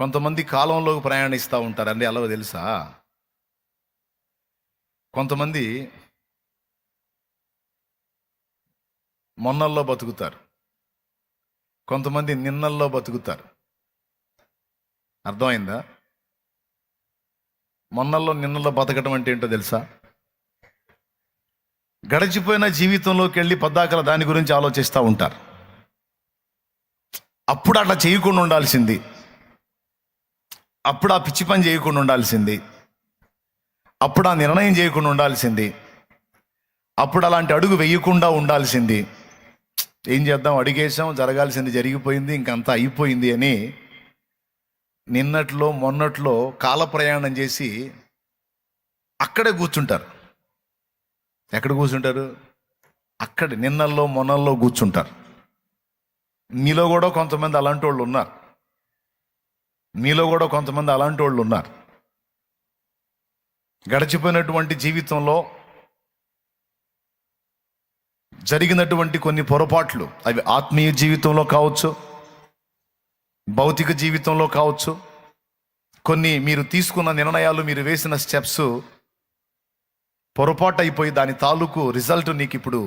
కొంతమంది కాలంలోకి ప్రయాణిస్తూ ఉంటారు అండి అలా తెలుసా? కొంతమంది మొన్నల్లో బతుకుతారు. కొంతమంది నిన్నల్లో బతుకుతారు. అర్థమైందా? మొన్నల్లో నిన్నల్లో బతకడం అంటే ఏంటో తెలుసా? గడిచిపోయిన జీవితంలోకి వెళ్ళి పద్దాకల దాని గురించి ఆలోచిస్తూ ఉంటారు. అప్పుడు అట్లా చేయకుండా ఉండాల్సింది. అప్పుడు ఆ పిచ్చి పని చేయకుండా ఉండాల్సింది. అప్పుడు ఆ నిర్ణయం చేయకుండా ఉండాల్సింది. అప్పుడు అలాంటి అడుగు వేయకుండా ఉండాల్సింది. ఏం చేద్దాం? అడిగేసాం జరగాల్సింది జరిగిపోయింది ఇంకంతా అయిపోయింది అని నిన్నట్లో మొన్నట్లో కాల ప్రయాణం చేసి అక్కడే కూర్చుంటారు. ఎక్కడ కూర్చుంటారు? అక్కడ నిన్నల్లో మొన్నల్లో కూర్చుంటారు. మీలో కూడా కొంతమంది అలాంటి వాళ్ళు ఉన్నారు. మీలో కూడా కొంతమంది అలాంటి వాళ్ళు ఉన్నారు. గడిచిపోయినటువంటి జీవితంలో జరిగినటువంటి కొన్ని పొరపాట్లు అవి ఆత్మీయ జీవితంలో కావచ్చు భౌతిక జీవితంలో కావచ్చు కొన్ని మీరు తీసుకున్న నిర్ణయాలు మీరు వేసిన స్టెప్స్ పొరపాటు అయిపోయి దాని తాలూకు రిజల్ట్ నీకు ఇప్పుడు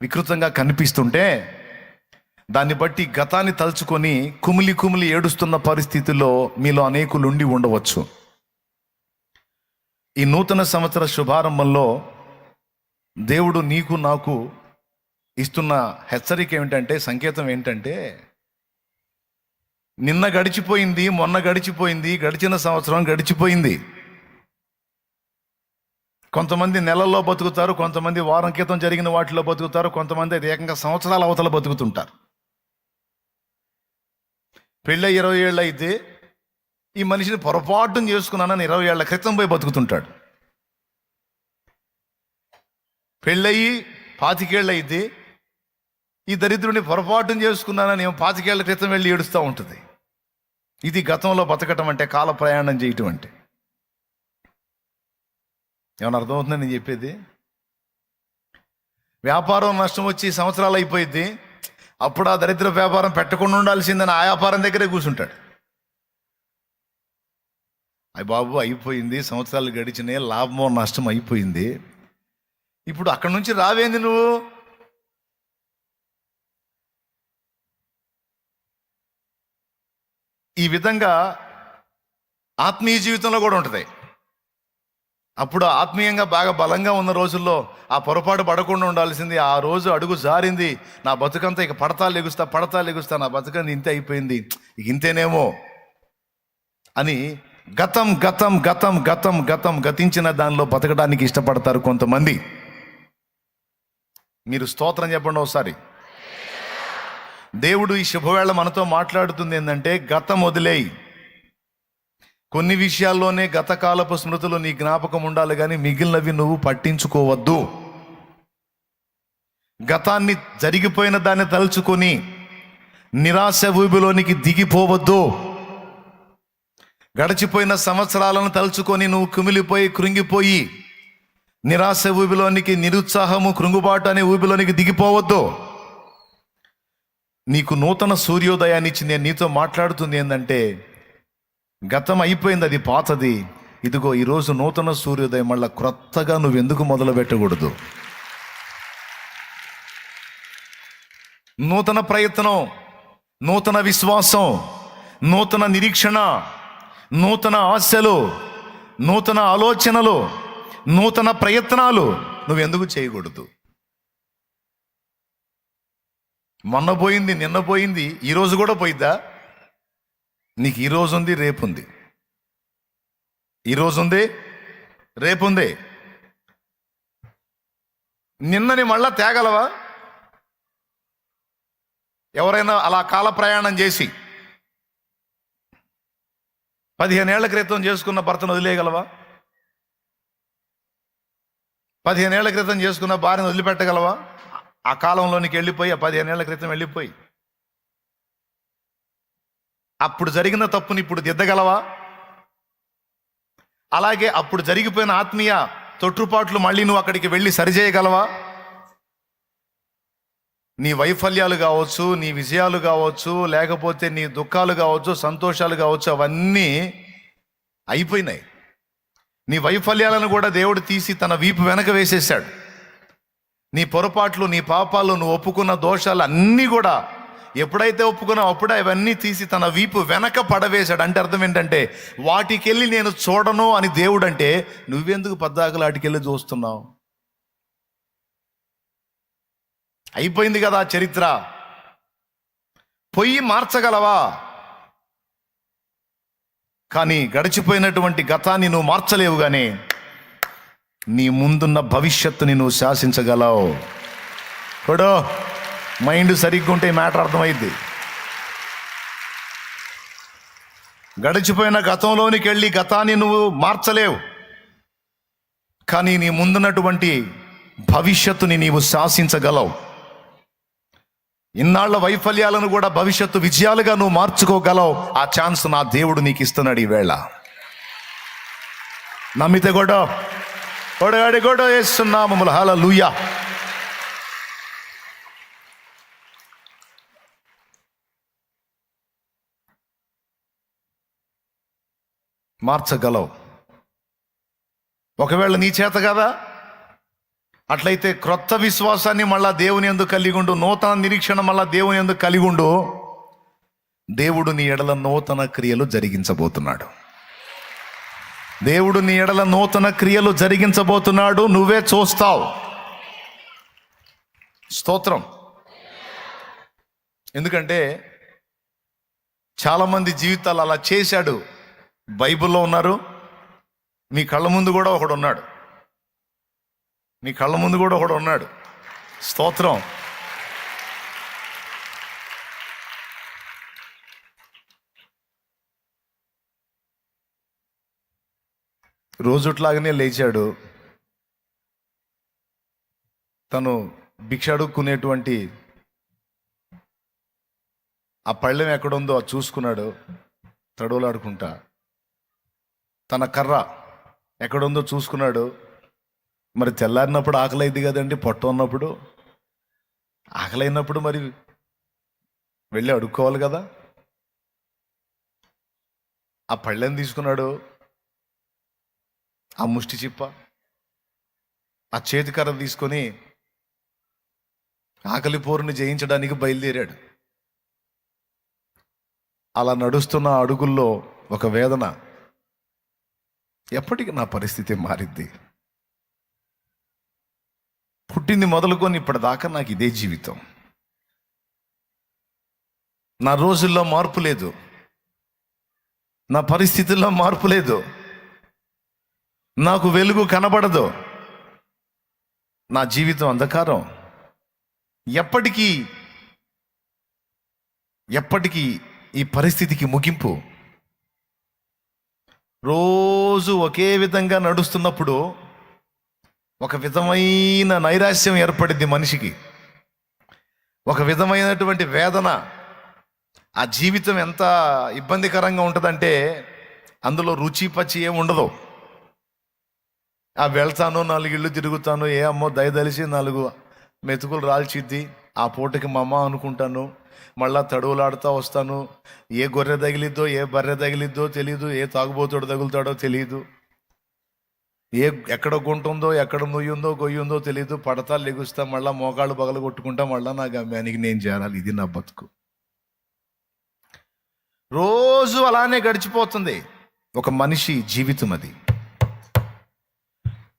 వికృతంగా కనిపిస్తుంటే దాన్ని బట్టి గతాన్ని తలుచుకొని కుమిలి కుమిలి ఏడుస్తున్న పరిస్థితుల్లో మీలో అనేకులు ఉండి ఉండవచ్చు. ఈ నూతన సంవత్సర శుభారంభంలో దేవుడు నీకు నాకు ఇస్తున్న హెచ్చరిక ఏమిటంటే సంకేతం ఏంటంటే నిన్న గడిచిపోయింది మొన్న గడిచిపోయింది గడిచిన సంవత్సరం గడిచిపోయింది. కొంతమంది నెలల్లో బతుకుతారు కొంతమంది వారం క్రితం జరిగిన వాటిలో బతుకుతారు కొంతమంది అది ఏకంగా సంవత్సరాల అవతల బతుకుతుంటారు. పెళ్ళ ఇరవై ఏళ్ళు అయితే ఈ మనిషిని పొరపాటును చేసుకున్నానని ఇరవై ఏళ్ళ క్రితం పోయి బతుకుతుంటాడు. పెళ్ళయి పాతికేళ్ళు అయితే ఈ దరిద్రుని పొరపాటును చేసుకున్నానని ఏమో పాతికేళ్ళ క్రితం వెళ్ళి ఏడుస్తూ ఉంటుంది. ఇది గతంలో బతకటం అంటే కాల ప్రయాణం చేయటం అంటే. ఏమన్నా అర్థమవుతుందని నేను చెప్పేది? వ్యాపారం నష్టం వచ్చి సంవత్సరాలు అయిపోయింది అప్పుడు ఆ దరిద్ర వ్యాపారం పెట్టకుండా ఉండాల్సిందని ఆ వ్యాపారం దగ్గరే కూర్చుంటాడు. అయ్యి బాబు అయిపోయింది. సంవత్సరాలు గడిచినాయి. లాభమో నష్టం అయిపోయింది. ఇప్పుడు అక్కడి నుంచి రావేంది నువ్వు? ఈ విధంగా ఆత్మీయ జీవితంలో కూడా ఉంటుంది. అప్పుడు ఆత్మీయంగా బాగా బలంగా ఉన్న రోజుల్లో ఆ పొరపాటు పడకుండా ఉండాల్సింది. ఆ రోజు అడుగు జారింది. నా బతుకంతా ఇక పడతా లెగుస్తా పడతా లెగుస్తా నా బతుకంత ఇంతే అయిపోయింది. ఇక ఇంతేనేమో అని గతం గతం గతం గతం గతం గతించిన దానిలో బతకడానికి ఇష్టపడతారు కొంతమంది. మీరు స్తోత్రం చెప్పండి ఒకసారి. దేవుడు ఈ శుభవేళ మనతో మాట్లాడుతుంది ఏంటంటే గతం వదిలేయి. కొన్ని విషయాల్లోనే గతకాలపు స్మృతులు నీ జ్ఞాపకం ఉండాలి కానీ మిగిలినవి నువ్వు పట్టించుకోవద్దు. గతాన్ని జరిగిపోయిన దాన్ని తలుచుకొని నిరాశ ఊబిలోనికి దిగిపోవద్దు. గడిచిపోయిన సంవత్సరాలను తలుచుకొని నువ్వు కుమిలిపోయి కృంగిపోయి నిరాశ ఊబిలోనికి నిరుత్సాహము కృంగుబాటు అనే ఊబిలోనికి దిగిపోవద్దు. నీకు నూతన సూర్యోదయాన్ని ఇచ్చి నేను నీతో మాట్లాడుతుంది ఏంటంటే గతం అయిపోయింది అది పాతది. ఇదిగో ఈరోజు నూతన సూర్యోదయం మళ్ళీ క్రొత్తగా నువ్వు ఎందుకు మొదలు పెట్టకూడదు నూతన ప్రయత్నం నూతన విశ్వాసం నూతన నిరీక్షణ నూతన ఆశలు నూతన ఆలోచనలు నూతన ప్రయత్నాలు నువ్వెందుకు చేయకూడదు? మొన్న పోయింది నిన్న పోయింది ఈరోజు కూడా పోయిద్దా? నీకు ఈరోజు ఉంది రేపు ఉంది ఈరోజు ఉంది రేపు ఉంది నిన్నని మళ్ళా తేగలవా? ఎవరైనా అలా కాల ప్రయాణం చేసి పదిహేనేళ్ళ క్రితం చేసుకున్న భర్తను వదిలేయగలవా? పదిహేనేళ్ళ క్రితం చేసుకున్న భార్యను వదిలిపెట్టగలవా? ఆ కాలంలోనికి వెళ్ళిపోయి ఆ పదిహేనేళ్ళ క్రితం వెళ్ళిపోయి. అప్పుడు జరిగిన తప్పుని ఇప్పుడు దిద్దగలవా? అలాగే అప్పుడు జరిగిపోయిన ఆత్మీయ తొట్టుపాట్లు మళ్ళీ నువ్వు అక్కడికి వెళ్ళి సరిచేయగలవా? నీ వైఫల్యాలు కావచ్చు నీ విజయాలు కావచ్చు లేకపోతే నీ దుఃఖాలు కావచ్చు సంతోషాలు కావచ్చు అవన్నీ అయిపోయినాయి. నీ వైఫల్యాలను కూడా దేవుడు తీసి తన వీపు వెనక వేసేసాడు నీ పొరపాట్లు నీ పాపాలు నువ్వు ఒప్పుకున్న దోషాలు అన్నీ కూడా ఎప్పుడైతే ఒప్పుకున్నావు అప్పుడే అవన్నీ తీసి తన వీపు వెనక పడవేశాడు. అంటే అర్థం ఏంటంటే వాటికెళ్ళి నేను చూడను అని దేవుడు అంటే నువ్వెందుకు పద్దాకలు వాటికెళ్ళి చూస్తున్నావు? అయిపోయింది కదా ఆ చరిత్ర. పొయ్యి మార్చగలవా? కానీ గడిచిపోయినటువంటి గతాన్ని నువ్వు మార్చలేవు కానీ నీ ముందున్న భవిష్యత్తుని నువ్వు శాసించగలవు. ఇప్పుడు మైండ్ సరిగ్గా ఉంటే మ్యాటర్ అర్థమైద్ది. గడిచిపోయిన గతంలోనికి వెళ్ళి గతాన్ని నువ్వు మార్చలేవు. కానీ నీ ముందున్నటువంటి భవిష్యత్తుని నీవు శాసించగలవు. ఇన్నాళ్ళ వైఫల్యాలను కూడా భవిష్యత్తు విజయాలుగా నువ్వు మార్చుకోగలవు. ఆ ఛాన్స్ నా దేవుడు నీకు ఇస్తున్నాడు ఈవేళ. నమ్మితే కూడా కొడగాడి కూడా వేస్తున్నాము ములహాల లూయా మార్చగలవు. ఒకవేళ నీ చేత కదా? అట్లయితే క్రొత్త విశ్వాసాన్ని మళ్ళా దేవుని ఎందుకు కలిగి ఉండు నూతన నిరీక్షణ మళ్ళా దేవుని ఎందుకు కలిగి ఉండు దేవుడు నీ ఎడల నూతన క్రియలు జరిగించబోతున్నాడు. దేవుడు నీ ఎడల నూతన క్రియలు జరిగించబోతున్నాడు నువ్వే చూస్తావు. స్తోత్రం. ఎందుకంటే చాలామంది జీవితాలు అలా చేశాడు. బైబిల్లో ఉన్నారు. మీ కళ్ళ ముందు కూడా ఒకడు ఉన్నాడు మీ కళ్ళ ముందు కూడా ఒకడు ఉన్నాడు స్తోత్రం. రోజుట్లాగానే లేచాడు. తను భిక్ష అడుక్కునేటువంటి ఆ పళ్ళెం ఎక్కడుందో అది చూసుకున్నాడు. తడవలాడుకుంటా. తన కర్ర ఎక్కడుందో చూసుకున్నాడు. మరి తెల్లారినప్పుడు ఆకలి కదండి పొట్ట ఉన్నప్పుడు. ఆకలి అయినప్పుడు మరి వెళ్ళి అడుక్కోవాలి కదా. ఆ పళ్ళెం తీసుకున్నాడు. ఆ ముష్టి చిప్ప. ఆ చేతికర్ర తీసుకొని ఆకలి పోరుని జయించడానికి బయలుదేరాడు. అలా నడుస్తున్న అడుగుల్లో ఒక వేదన ఎప్పటికి నా పరిస్థితి మారిద్ది? పుట్టింది మొదలుకొని ఇప్పటిదాకా నాకు ఇదే జీవితం. నా రోజుల్లో మార్పు లేదు. నా పరిస్థితుల్లో మార్పు లేదు. నాకు వెలుగు కనబడదు. నా జీవితం అంధకారం. ఎప్పటికీ ఎప్పటికీ ఈ పరిస్థితికి ముగింపు. రోజు ఒకే విధంగా నడుస్తున్నప్పుడు ఒక విధమైన నైరాశ్యం ఏర్పడింది మనిషికి. ఒక విధమైనటువంటి వేదన ఆ జీవితం ఎంత ఇబ్బందికరంగా ఉంటుందంటే అందులో రుచి పచ్చి ఏమి ఉండదు. ఆ వెళ్తాను నాలుగు ఇళ్ళు తిరుగుతాను ఏ అమ్మో దయదలిసి నాలుగు మెతుకులు రాల్చిద్ది ఆ పూటకి మా అమ్మ అనుకుంటాను మళ్ళా తడువులాడుతూ వస్తాను. ఏ గొర్రె తగిలిద్దో ఏ బర్రె తగిలిద్దో తెలియదు ఏ తాగుబోతుడు తగులుతాడో తెలియదు ఏ ఎక్కడ గుంట ఉందో ఎక్కడ నుయ్యుందో గొయ్యుందో తెలియదు పడతా లెగుస్తా మళ్ళా మోకాళ్ళు పగలు కొట్టుకుంటా మళ్ళా నా గమ్యానికి నేను చేరాలి. ఇది నా బతుకు. రోజు అలానే గడిచిపోతుంది. ఒక మనిషి జీవితం అది.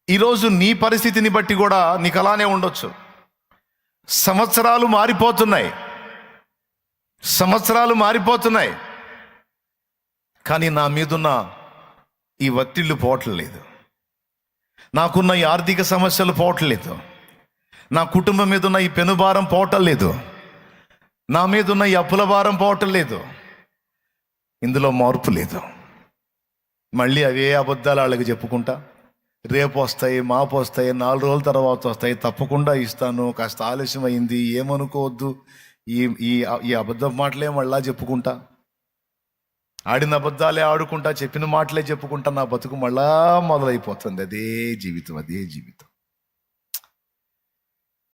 ఈరోజు నీ పరిస్థితిని బట్టి కూడా నీకు అలానే ఉండొచ్చు. సంవత్సరాలు మారిపోతున్నాయి. సంవత్సరాలు మారిపోతున్నాయి. కానీ నా మీదున్న ఈ ఒత్తిళ్ళు పోవట్లేదు. నాకున్న ఈ ఆర్థిక సమస్యలు పోవట్లేదు. నా కుటుంబం మీద ఉన్న ఈ పెనుభారం పోవటం లేదు నా మీద ఉన్న ఈ అప్పుల భారం పోవటం లేదు ఇందులో మార్పు లేదు. మళ్ళీ అవే అబద్ధాలు వాళ్ళకి చెప్పుకుంటా రేపు వస్తాయి మాపు వస్తాయి నాలుగు రోజుల తర్వాత వస్తాయి తప్పకుండా ఇస్తాను కాస్త ఆలస్యం అయింది ఏమనుకోవద్దు ఈ ఈ ఈ అబద్ధం మాటలే మళ్ళా చెప్పుకుంటా. ఆడిన అబద్ధాలే ఆడుకుంటా చెప్పిన మాటలే చెప్పుకుంటా నా బతుకు మళ్ళా మొదలైపోతుంది. అదే జీవితం అదే జీవితం.